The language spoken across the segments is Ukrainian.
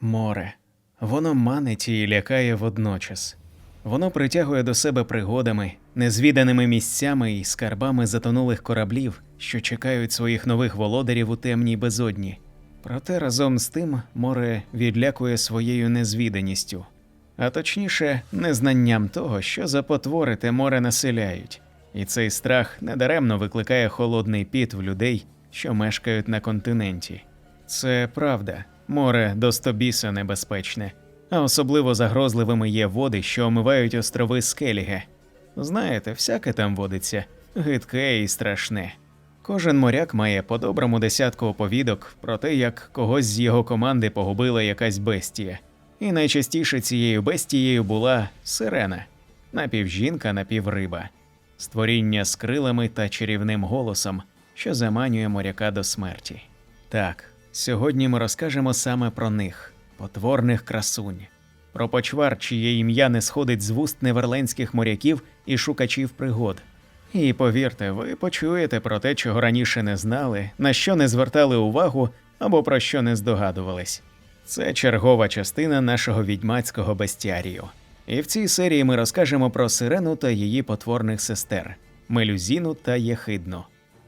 Море. Воно манить і лякає водночас. Воно притягує до себе пригодами, незвіданими місцями і скарбами затонулих кораблів, що чекають своїх нових володарів у темній безодні. Проте разом з тим море відлякує своєю незвіданістю, а точніше, незнанням того, що за потвори те море населяють. І цей страх недаремно викликає холодний піт в людей, що мешкають на континенті. Це правда, море достобіса небезпечне, а особливо загрозливими є води, що омивають острови Скеліге. Знаєте, всяке там водиться, гидке і страшне. Кожен моряк має по доброму десятку оповідок про те, як когось з його команди погубила якась бестія. І найчастіше цією бестією була сирена напівжінка, напівриба, створіння з крилами та чарівним голосом, що заманює моряка до смерті. Так, сьогодні ми розкажемо саме про них, потворних красунь, про почвар, чиє ім'я не сходить з вуст неверлендських моряків і шукачів пригод. І повірте, ви почуєте про те, чого раніше не знали, на що не звертали увагу або про що не здогадувались. Це чергова частина нашого відьмацького бестіарію. І в цій серії ми розкажемо про сирену та її потворних сестер Мелюзіну та Єхидну.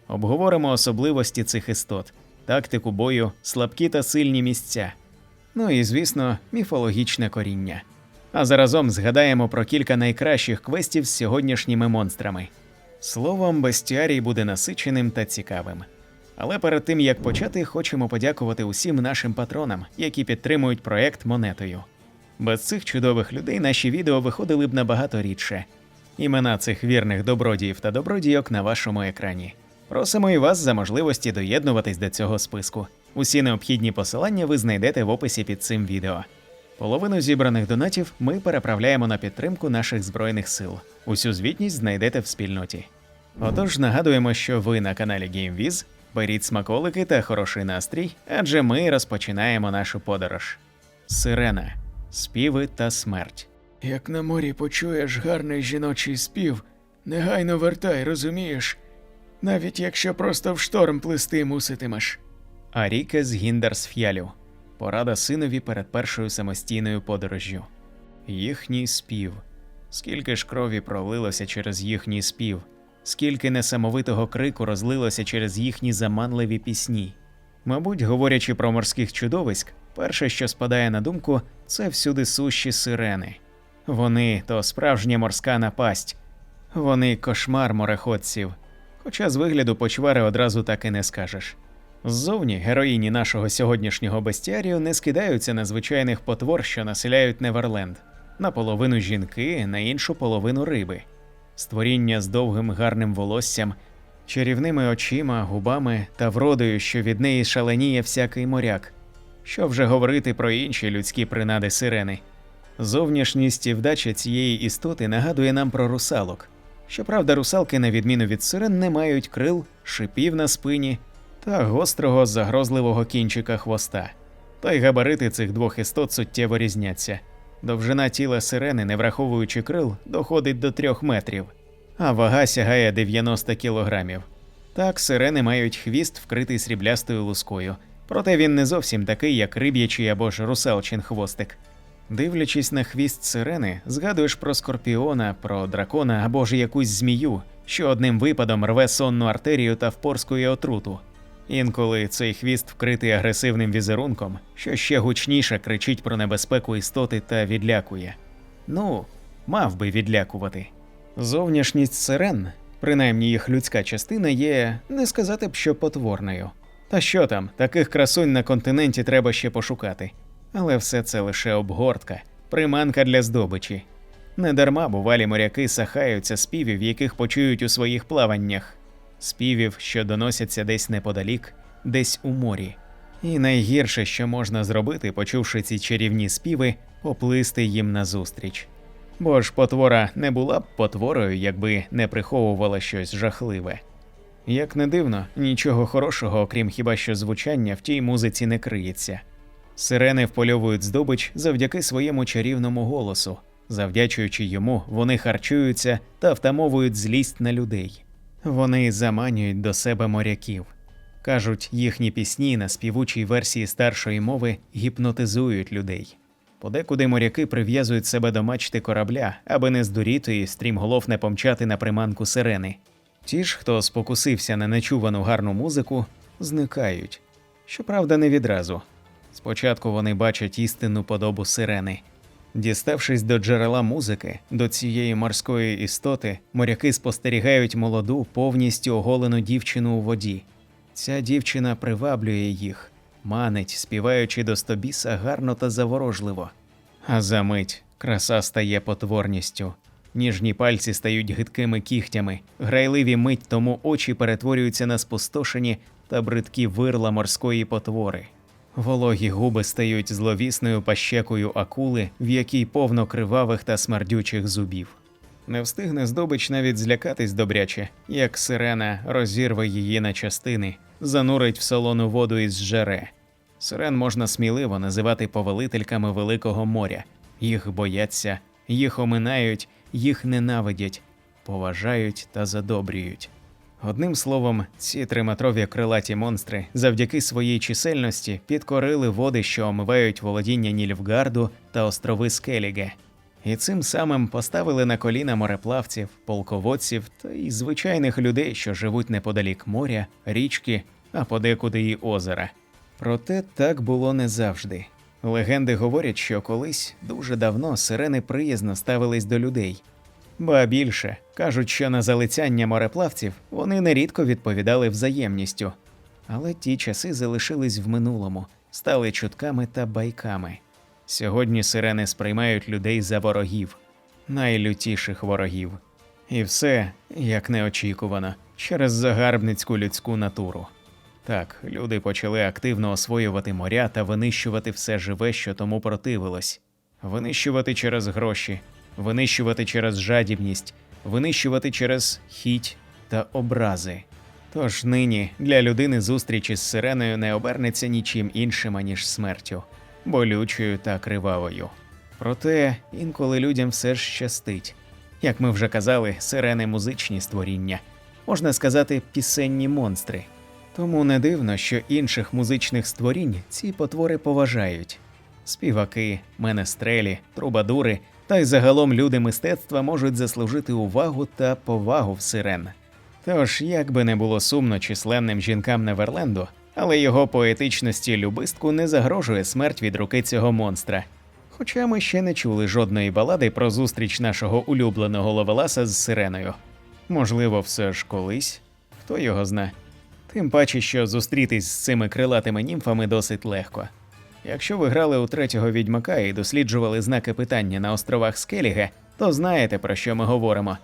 Обговоримо особливості цих істот, тактику бою, слабкі та сильні місця. Ну і, звісно, міфологічне коріння. А заразом згадаємо про кілька найкращих квестів з сьогоднішніми монстрами. Словом, бестіарій буде насиченим та цікавим. Але перед тим як почати, хочемо подякувати усім нашим патронам, які підтримують проект монетою. Без цих чудових людей наші відео виходили б набагато рідше. Імена цих вірних добродіїв та добродійок на вашому екрані. Просимо і вас за можливості доєднуватись до цього списку. Усі необхідні посилання ви знайдете в описі під цим відео. Половину зібраних донатів ми переправляємо на підтримку наших збройних сил. Усю звітність знайдете в спільноті. Отож, нагадуємо, що ви на каналі GameViz. Беріть смаколики та хороший настрій, адже ми розпочинаємо нашу подорож. Сирена, співи та смерть. Як на морі почуєш гарний жіночий спів, негайно вертай, розумієш? Навіть якщо просто в шторм плисти муситимеш. Аріке з Гіндерсф'ялю. Порада синові перед першою самостійною подорожжю. Їхній спів. Скільки ж крові пролилося через їхній спів, скільки несамовитого крику розлилося через їхні заманливі пісні. Мабуть, говорячи про морських чудовиськ, перше, що спадає на думку, це всюди сущі сирени. Вони то справжня морська напасть, вони кошмар мореходців. Хоча з вигляду почвари одразу так і не скажеш. Ззовні героїні нашого сьогоднішнього бестіарію не скидаються на звичайних потвор, що населяють Неверленд, наполовину жінки, на іншу половину риби. Створіння з довгим гарним волоссям, чарівними очима, губами та вродою, що від неї шаленіє всякий моряк. Що вже говорити про інші людські принади сирени. Зовнішність і вдача цієї істоти нагадує нам про русалок. Щоправда, русалки, на відміну від сирен, не мають крил, шипів на спині та гострого загрозливого кінчика хвоста. Та й габарити цих двох істот суттєво різняться. Довжина тіла сирени, не враховуючи крил, доходить до трьох метрів, а вага сягає 90 кілограмів. Так, сирени мають хвіст, вкритий сріблястою лускою, проте він не зовсім такий, як риб'ячий або ж русалчин хвостик. Дивлячись на хвіст сирени, згадуєш про скорпіона, про дракона або ж якусь змію, що одним випадом рве сонну артерію та впорскує отруту. Інколи цей хвіст вкритий агресивним візерунком, що ще гучніше кричить про небезпеку істоти та відлякує. Ну, мав би відлякувати. Зовнішність сирен, принаймні їх людська частина, є не сказати б, що потворною. Та що там, таких красунь на континенті треба ще пошукати. Але все це лише обгортка, приманка для здобичі. Недарма бувалі моряки сахаються співів, яких почують у своїх плаваннях, співів, що доносяться десь неподалік, десь у морі. І найгірше, що можна зробити, почувши ці чарівні співи, поплисти їм назустріч. Бо ж потвора не була б потворою, якби не приховувала щось жахливе. Як не дивно, нічого хорошого, окрім хіба що звучання, в тій музиці не криється. Сирени впольовують здобич завдяки своєму чарівному голосу. Завдячуючи йому, вони харчуються та втамовують злість на людей. Вони заманюють до себе моряків. Кажуть, їхні пісні на співучій версії старшої мови гіпнотизують людей. Подекуди моряки прив'язують себе до мачти корабля, аби не здуріти і стрімголов не помчати на приманку сирени. Ті ж, хто спокусився на нечувану гарну музику, зникають. Щоправда, не відразу. Спочатку вони бачать істинну подобу сирени. Діставшись до джерела музики, до цієї морської істоти, моряки спостерігають молоду, повністю оголену дівчину у воді. Ця дівчина приваблює їх, манить, співаючи до стобіса гарно та заворожливо. А за мить краса стає потворністю. Ніжні пальці стають гидкими кігтями, грайливі мить тому очі перетворюються на спустошені та бридкі вирла морської потвори. Вологі губи стають зловісною пащекою акули, в якій повно кривавих та смердючих зубів. Не встигне здобич навіть злякатись добряче, як сирена розірве її на частини, занурить в солону воду і зжере. Сирен можна сміливо називати повелительками Великого моря. Їх бояться, їх оминають, їх ненавидять, поважають та задобрюють. Одним словом, ці триметрові крилаті монстри завдяки своїй чисельності підкорили води, що омивають володіння Нільфгарду та острови Скеліге, і цим самим поставили на коліна мореплавців, полководців та й звичайних людей, що живуть неподалік моря, річки, а подекуди й озера. Проте так було не завжди. Легенди говорять, що колись дуже давно сирени приязно ставились до людей. Ба більше кажуть, що на залицяння мореплавців вони нерідко відповідали взаємністю. Але ті часи залишились в минулому, стали чутками та байками. Сьогодні сирени сприймають людей за ворогів, найлютіших ворогів. І все, як неочікувано, через загарбницьку людську натуру. Так, люди почали активно освоювати моря та винищувати все живе, що тому противилось. Винищувати через гроші, винищувати через жадібність, винищувати через хіть та образи. Тож нині для людини зустріч із сиреною не обернеться нічим іншим, аніж смертю, болючою та кривавою. Проте інколи людям все ж щастить. Як ми вже казали, сирени музичні створіння, можна сказати, пісенні монстри. Тому не дивно, що інших музичних створінь ці потвори поважають. Співаки, менестрелі, трубадури та й загалом люди мистецтва можуть заслужити увагу та повагу в сирен. Тож, як би не було сумно численним жінкам Неверленду, але його поетичності любистку не загрожує смерть від руки цього монстра. Хоча ми ще не чули жодної балади про зустріч нашого улюбленого ловеласа з сиреною. Можливо, все ж колись, хто його зна. Тим паче, що зустрітись з цими крилатими німфами досить легко. Якщо ви грали у третього відьмака і досліджували знаки питання на островах Скеліга, то знаєте про що ми говоримо.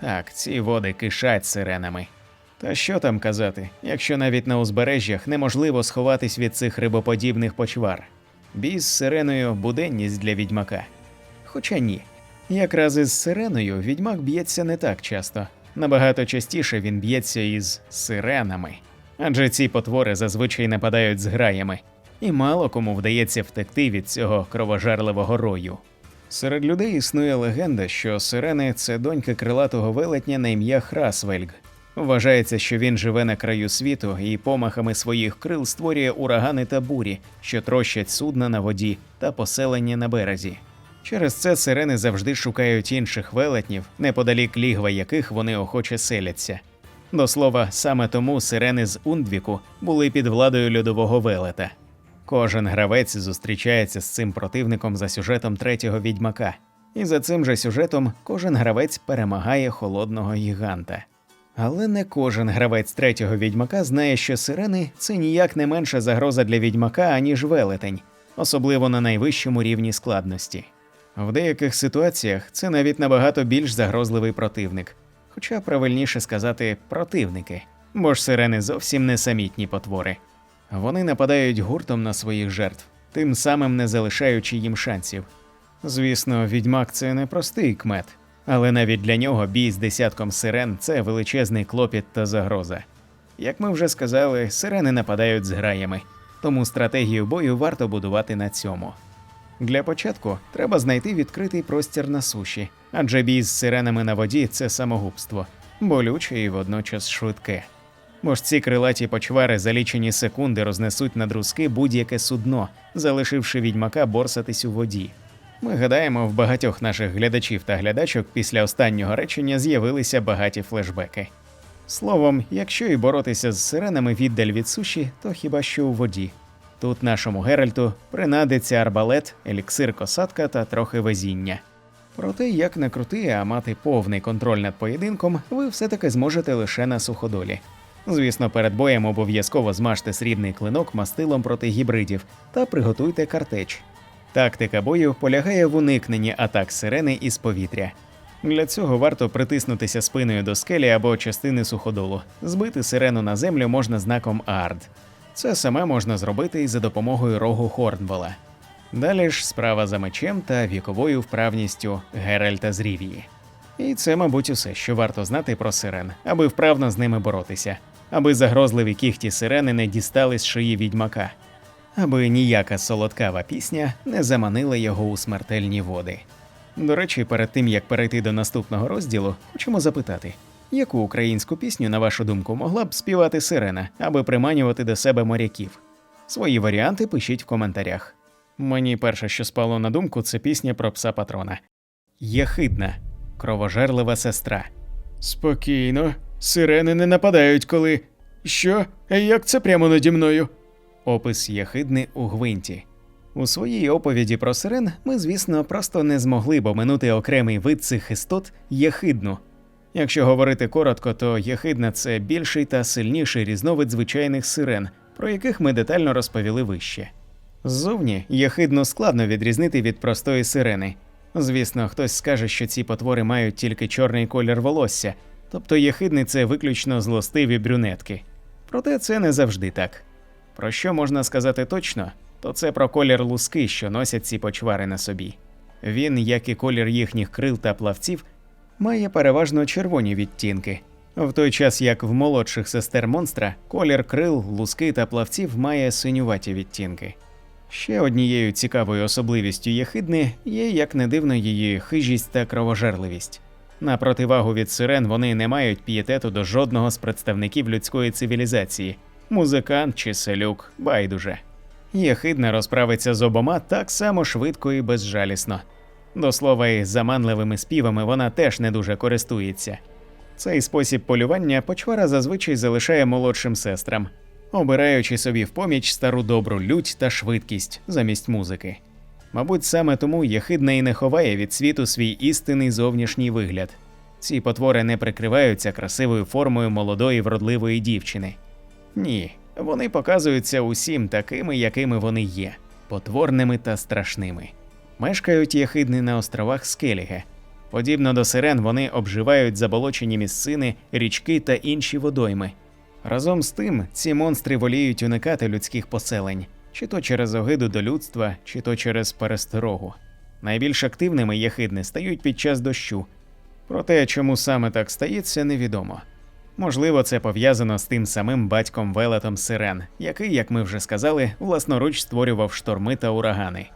Так, ці води кишать сиренами. Та що там казати, якщо навіть на узбережжях неможливо сховатись від цих рибоподібних почвар. Бій з сиреною буденність для відьмака. Хоча ні. Якраз із сиреною відьмак б'ється не так часто. Набагато частіше він б'ється із сиренами. Адже ці потвори зазвичай нападають з граями, і мало кому вдається втекти від цього кровожерливого рою. Серед людей існує легенда, що сирени це донька крилатого велетня на ім'я Храсвельг. Вважається, що він живе на краю світу і помахами своїх крил створює урагани та бурі, що трощать судна на воді та поселення на березі. Через це сирени завжди шукають інших велетнів, неподалік лігва яких вони охоче селяться. До слова, саме тому сирени з Ундвіку були під владою льодового велета. Кожен гравець зустрічається з цим противником за сюжетом третього відьмака, і за цим же сюжетом кожен гравець перемагає холодного гіганта. Але не кожен гравець третього відьмака знає, що сирени це ніяк не менша загроза для відьмака, аніж велетень, особливо на найвищому рівні складності. В деяких ситуаціях це навіть набагато більш загрозливий противник, хоча правильніше сказати противники, бо ж сирени зовсім не самітні потвори. Вони нападають гуртом на своїх жертв, тим самим не залишаючи їм шансів. Звісно, відьмак це не простий кмет, але навіть для нього бій з десятком сирен це величезний клопіт та загроза. Як ми вже сказали, сирени нападають з граями, тому стратегію бою варто будувати на цьому. Для початку треба знайти відкритий простір на суші, адже бій з сиренами на воді це самогубство, болюче і водночас швидке. Бо ці крилаті почвари за лічені секунди рознесуть на друзки будь-яке судно, залишивши відьмака борсатись у воді. Ми гадаємо, в багатьох наших глядачів та глядачок після останнього речення з'явилися багаті флешбеки. Словом, якщо і боротися з сиренами віддаль від суші, то хіба що у воді. Тут нашому Геральту принадиться арбалет, еліксир косатка та трохи везіння. Проте, як не крути, а мати повний контроль над поєдинком, ви все-таки зможете лише на суходолі. Звісно, перед боєм обов'язково змажте срібний клинок мастилом проти гібридів та приготуйте картеч. Тактика бою полягає в уникненні атак сирени із повітря. Для цього варто притиснутися спиною до скелі або частини суходолу. Збити сирену на землю можна знаком Ард. Це саме можна зробити і за допомогою рогу Хорнвола. Далі ж справа за мечем та віковою вправністю Геральта з Рівії. І це, мабуть, усе, що варто знати про сирен, аби вправно з ними боротися, аби загрозливі кіхті сирени не дістали з шиї відьмака, аби ніяка солодкава пісня не заманила його у смертельні води. До речі, перед тим як перейти до наступного розділу, хочемо запитати, яку українську пісню, на вашу думку, могла б співати сирена, аби приманювати до себе моряків? Свої варіанти пишіть в коментарях. Мені перше, що спало на думку, це пісня про пса патрона. Єхидна, кровожерлива сестра. Спокійно, сирени не нападають, коли. Що? Як це прямо наді мною? Опис Єхидни у гвинті. У своїй оповіді про сирен ми, звісно, просто не змогли б оминути окремий вид цих істот єхидну. Якщо говорити коротко, то єхидна це більший та сильніший різновид звичайних сирен, про яких ми детально розповіли вище. Ззовні єхидну складно відрізнити від простої сирени. Звісно, хтось скаже, що ці потвори мають тільки чорний колір волосся, тобто єхидни це виключно злостиві брюнетки. Проте це не завжди так. Про що можна сказати точно, то це про колір луски, що носять ці почвари на собі. Він, як і колір їхніх крил та плавців, має переважно червоні відтінки, в той час як в молодших сестер монстра колір крил, луски та плавців має синюваті відтінки. Ще однією цікавою особливістю єхидни є, як не дивно, її хижість та кровожерливість. На противагу від сирен вони не мають пієтету до жодного з представників людської цивілізації музикант чи селюк, байдуже. Єхидна розправиться з обома так само швидко і безжалісно. До слова, і заманливими співами вона теж не дуже користується. Цей спосіб полювання почвара зазвичай залишає молодшим сестрам, обираючи собі в поміч стару добру лють та швидкість замість музики. Мабуть, саме тому Єхидна і не ховає від світу свій істинний зовнішній вигляд. Ці потвори не прикриваються красивою формою молодої вродливої дівчини. Ні, вони показуються усім такими, якими вони є, потворними та страшними. Мешкають єхидни на островах Скеліге. Подібно до сирен, вони обживають заболочені місцини, річки та інші водойми. Разом з тим, ці монстри воліють уникати людських поселень, чи то через огиду до людства, чи то через пересторогу. Найбільш активними єхидни стають під час дощу. Проте, чому саме так стається, невідомо. Можливо, це пов'язано з тим самим батьком велетом Сирен, який, як ми вже сказали, власноруч створював шторми та урагани.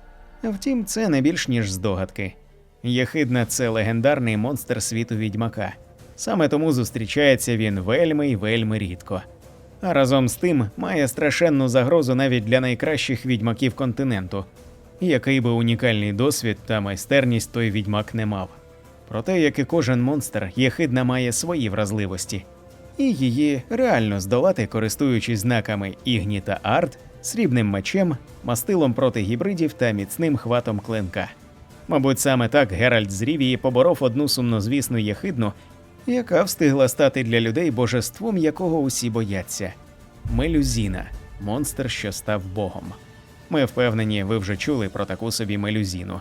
Втім, це не більш ніж здогадки. Єхидна це легендарний монстр світу відьмака. Саме тому зустрічається він вельми й вельми рідко. А разом з тим має страшенну загрозу навіть для найкращих відьмаків континенту, який би унікальний досвід та майстерність той відьмак не мав. Проте, як і кожен монстр, єхидна має свої вразливості, і її реально здолати, користуючись знаками Ігні та Арт, срібним мечем, мастилом проти гібридів та міцним хватом клинка. Мабуть, саме так Геральт з Рівії поборов одну сумнозвісну єхидну, яка встигла стати для людей божеством, якого усі бояться Мелюзіна монстр, що став богом. Ми впевнені, ви вже чули про таку собі мелюзіну.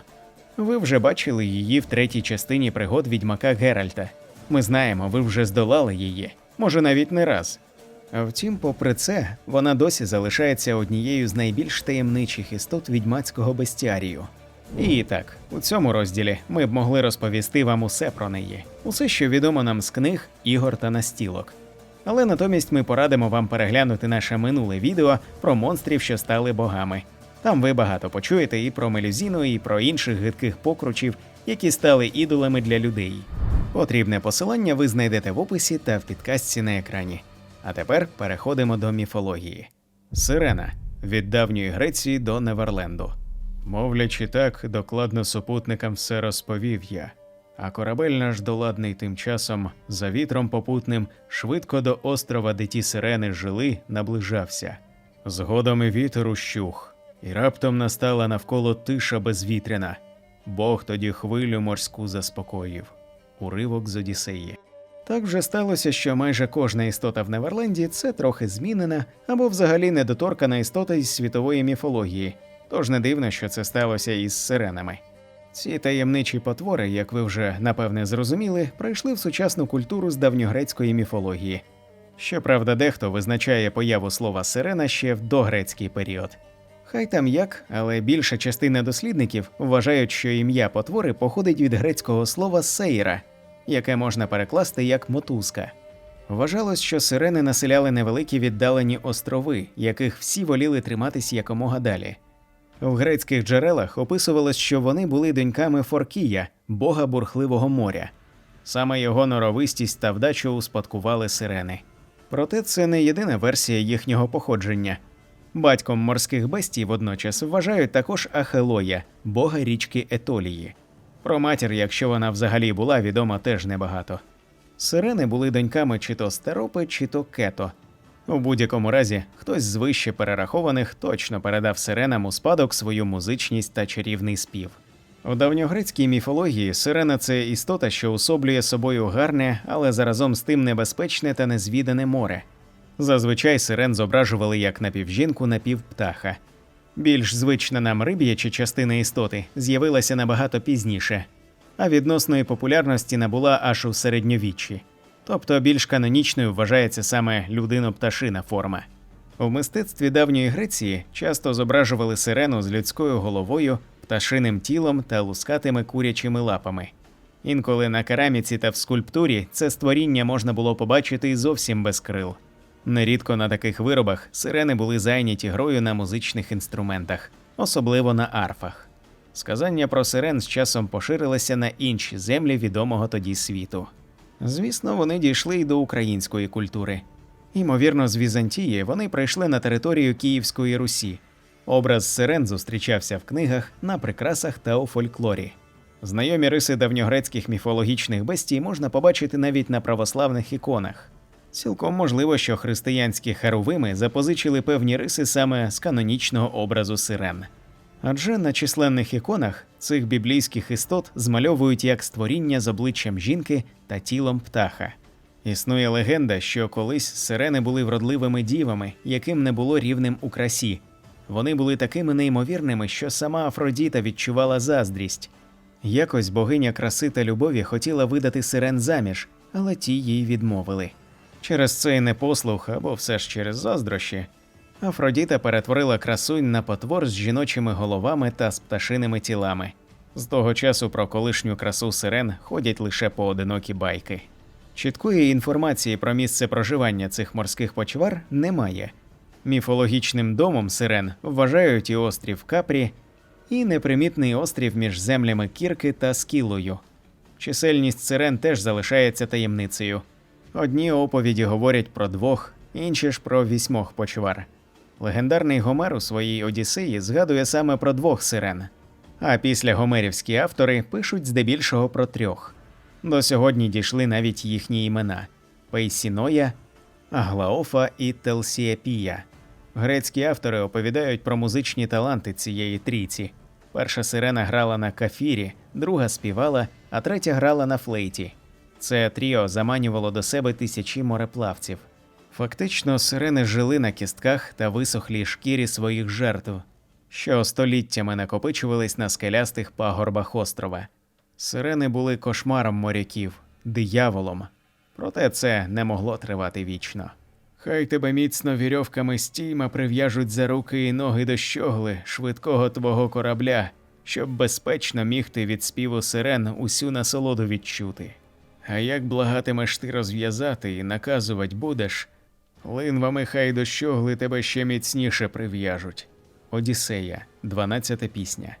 Ви вже бачили її в третій частині пригод відьмака Геральта. Ми знаємо, ви вже здолали її, може навіть не раз. А Втім, попри це, вона досі залишається однією з найбільш таємничих істот відьмацького бестіарію. І так, у цьому розділі ми б могли розповісти вам усе про неї, усе, що відомо нам з книг, ігор та настілок. Але натомість ми порадимо вам переглянути наше минуле відео про монстрів, що стали богами. Там ви багато почуєте і про мелюзіну, і про інших гидких покручів, які стали ідолами для людей. Потрібне посилання ви знайдете в описі та в підкастці на екрані. А тепер переходимо до міфології. Сирена від давньої Греції до Неверленду. Мовлячи так, докладно супутникам все розповів я. А корабель наш доладний тим часом, за вітром попутним, швидко до острова, де ті сирени жили, наближався. Згодом і вітер ущух, і раптом настала навколо тиша безвітряна. Бог тоді хвилю морську заспокоїв. Уривок з Одіссеї. Так вже сталося, що майже кожна істота в Неверленді це трохи змінена або взагалі недоторкана істота із світової міфології. Тож не дивно, що це сталося із сиренами. Ці таємничі потвори, як ви вже напевне зрозуміли, прийшли в сучасну культуру з давньогрецької міфології. Щоправда, дехто визначає появу слова сирена ще в догрецький період. Хай там як, але більша частина дослідників вважають, що ім'я потвори походить від грецького слова сейра, яке можна перекласти як мотузка. Вважалось, що сирени населяли невеликі віддалені острови, яких всі воліли триматись якомога далі. В грецьких джерелах описувалось, що вони були доньками Форкія, бога бурхливого моря. Саме його норовистість та вдачу успадкували сирени. Проте це не єдина версія їхнього походження. Батьком морських бестій водночас вважають також Ахелоя, бога річки Етолії. Про матір, якщо вона взагалі була, відомо теж небагато. Сирени були доньками чи то Стеропи, чи то Кето. У будь-якому разі, хтось з вище перерахованих точно передав сиренам у спадок свою музичність та чарівний спів. У давньогрецькій міфології сирена це істота, що усоблює собою гарне, але заразом з тим небезпечне та незвідане море. Зазвичай сирен зображували як напівжінку, напівптаха. Більш звична нам риб'яча частина істоти з'явилася набагато пізніше, а відносної популярності набула аж у середньовіччі. Тобто більш канонічною вважається саме людино-пташина форма. У мистецтві давньої Греції часто зображували сирену з людською головою, пташиним тілом та лускатими курячими лапами. Інколи на кераміці та в скульптурі це створіння можна було побачити і зовсім без крил. Нерідко на таких виробах сирени були зайняті грою на музичних інструментах, особливо на арфах. Сказання про сирен з часом поширилися на інші землі відомого тоді світу. Звісно, вони дійшли й до української культури. Ймовірно, з Візантії вони прийшли на територію Київської Русі. Образ сирен зустрічався в книгах, на прикрасах та у фольклорі. Знайомі риси давньогрецьких міфологічних бестій можна побачити навіть на православних іконах. Цілком можливо, що християнські херувими запозичили певні риси саме з канонічного образу сирен. Адже на численних іконах цих біблійських істот змальовують як створіння з обличчям жінки та тілом птаха. Існує легенда, що колись сирени були вродливими дівами, яким не було рівним у красі. Вони були такими неймовірними, що сама Афродіта відчувала заздрість. Якось богиня краси та любові хотіла видати сирен заміж, але ті їй відмовили. Через цей непослух або все ж через заздрощі, Афродіта перетворила красунь на потвор з жіночими головами та з пташиними тілами. З того часу про колишню красу сирен ходять лише поодинокі байки. Чіткої інформації про місце проживання цих морських почвар немає. Міфологічним домом сирен вважають і острів Капрі, і непримітний острів між землями Кірки та Скілою. Чисельність сирен теж залишається таємницею. Одні оповіді говорять про двох, інші ж про вісьмох почвар. Легендарний Гомер у своїй Одіссеї згадує саме про двох сирен, а після гомерівські автори пишуть здебільшого про трьох. До сьогодні дійшли навіть їхні імена Пейсіноя, Аглаофа і Телсіепія. Грецькі автори оповідають про музичні таланти цієї трійці. Перша сирена грала на кафірі, друга співала, а третя грала на флейті. Це тріо заманювало до себе тисячі мореплавців. Фактично, сирени жили на кістках та висохлій шкірі своїх жертв, що століттями накопичувались на скелястих пагорбах острова. Сирени були кошмаром моряків, дияволом. Проте це не могло тривати вічно. Хай тебе міцно вірьовками стійма прив'яжуть за руки і ноги до щогли швидкого твого корабля, щоб безпечно міг ти від співу сирен усю насолоду відчути. А як благатимеш ти розв'язати і наказувать будеш, линвами хай до щогли тебе ще міцніше прив'яжуть. Одіссея, 12 пісня.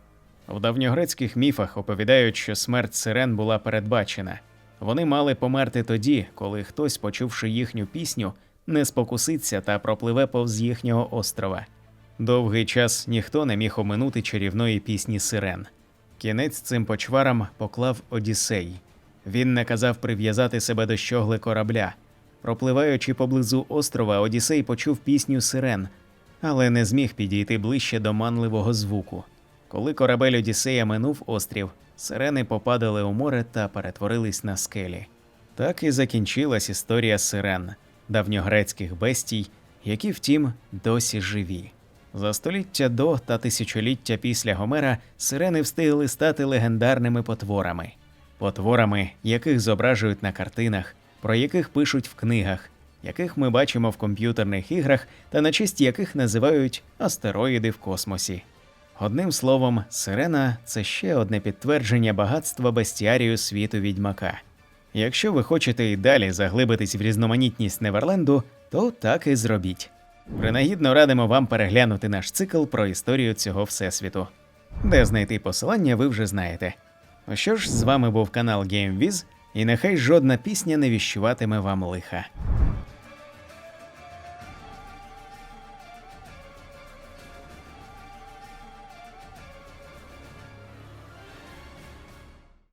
В давньогрецьких міфах оповідають, що смерть сирен була передбачена. Вони мали померти тоді, коли хтось, почувши їхню пісню, не спокуситься та пропливе повз їхнього острова. Довгий час ніхто не міг оминути чарівної пісні сирен. Кінець цим почварам поклав Одіссей. Він наказав прив'язати себе до щогли корабля. Пропливаючи поблизу острова, Одіссей почув пісню сирен, але не зміг підійти ближче до манливого звуку. Коли корабель Одіссея минув острів, сирени попадали у море та перетворились на скелі. Так і закінчилась історія сирен, давньогрецьких бестій, які, втім, досі живі. За століття до та тисячоліття після Гомера сирени встигли стати легендарними потворами, потворами, яких зображують на картинах, про яких пишуть в книгах, яких ми бачимо в комп'ютерних іграх та на честь яких називають астероїди в космосі. Одним словом, сирена це ще одне підтвердження багатства бестіарію світу відьмака. Якщо ви хочете і далі заглибитись в різноманітність Неверленду, то так і зробіть. Принагідно радимо вам переглянути наш цикл про історію цього всесвіту. Де знайти посилання, ви вже знаєте. Ну що ж, з вами був канал GameViz, і нехай жодна пісня не віщуватиме вам лиха.